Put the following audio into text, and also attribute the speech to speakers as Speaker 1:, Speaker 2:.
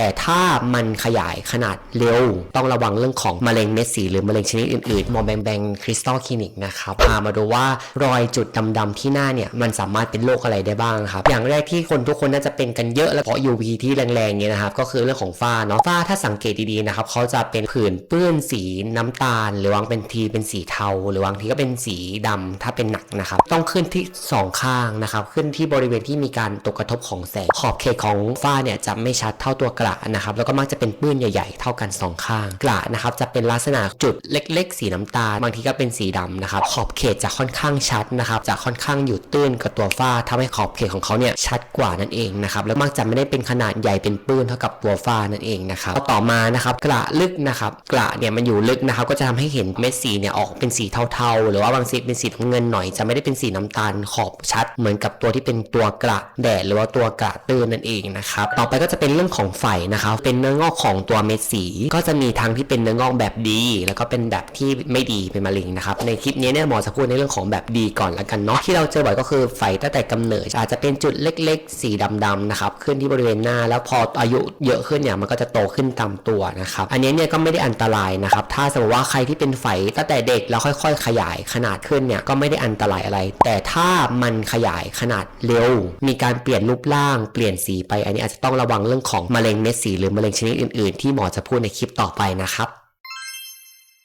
Speaker 1: แต่ถ้ามันขยายขนาดเร็ว ต้องระวังเรื่องของมะเร็งเม็ดสี หรือมะเร็งชนิดอื่นๆมอแบงแบงคริสตัลคลินิกนะครับพามาดูว่ารอยจุดดำๆที่หน้าเนี่ยมันสามารถเป็นโรคอะไรได้บ้างครับอย่างแรกที่คนทุกคนน่าจะเป็นกันเยอะแล้วเพราะ UV ที่แรงๆเนี่ยนะครับก็คือเรื่องของฝ้าเนาะฝ้าถ้าสังเกตดีๆนะครับเขาจะเป็นผื่นเปื้อนสีน้ำตาล หรือวางเป็นทีเป็นสีเทา หรือวางทีก็เป็นสีดำถ้าเป็นหนักนะครับต้องขึ้นที่สองข้างนะครับขึ้นที่บริเวณที่มีการตกกระทบของแสงขอบเขตของฝ้าเนี่ยจะไม่ชัดเท่าตัวกระนะครับแล้วก็มักจะเป็นปื้นใหญ่ๆ เท่ากันสองข้างกระนะครับจะเป็นลักษณะจุดเล็ก ๆ สีน้ำตาล บางทีก็เป็นสีดำนะครับขอบเขตจะค่อนข้างชัดนะครับจะค่อนข้างอยู่ตื้นกับตัวฝ้าทำให้ขอบเขตของเขาเนี่ยชัดกว่านั่นเองนะครับแล้วมักจะไม่ได้เป็นขนาดใหญ่เป็นปื้นเท่ากับตัวฝ้านั่นเองนะครับต่อมานะครับกระลึกนะครับกระเนี่ยมันอยู่ลึกนะครับก็จะทำให้เห็นเม็ดสีเนี่ยออกเป็นสีเทาๆ หรือว่าบางสีเป็นสีน้ำเงินหน่อยจะไม่ได้เป็นสีน้ำตาลขอบชัด เหมือนกับตัวที่เป็นตัวกระแดดหรือว่าตัวกระตื้นนั่นเองนะครับต่อไปก็จะเป็นเรื่องของไฝนะครับเป็นเนื้องอกของตัวเม็ดสี ก็จะมีทั้งที่เป็นเนื้องอกแบบดี แล้วก็เป็นแบบที่ไม่ดีเป็นมะเร็งนะครับในคลิปนี้เนี่ยหมอจะพูดในเรื่องของแบบดีก่อนละกันเนาะที่เราเจอบ่อยก็คือไฝตั้งแต่กำเนิดอาจจะเป็นจุดเล็กๆ สีดำๆนะครับขึ้นที่บริเวณหน้า แล้วพออายุเยอะขึ้นเนี่ยมันก็จะโตขึ้นตามตัวนะครับอันนี้เนี่ยก็ไม่ได้อันตรายนะครับถ้าสมมติว่าใครที่เป็นไฝตั้งแต่เด็กแล้วค่อย ๆ ขยายขนาดขึ้นเนี่ยก็ไม่ได้อันตรายอะไร แต่ถ้ามันขยายขนาดเร็ว มีการเปลี่ยนรูปร่างเปลี่ยนสีไปอันนี้อาจจะต้องระวังเรื่องของมะเร็งเม็ดสีหรือมะเร็งชนิดอื่นๆ ที่หมอจะพูดในคลิปต่อไปนะครับ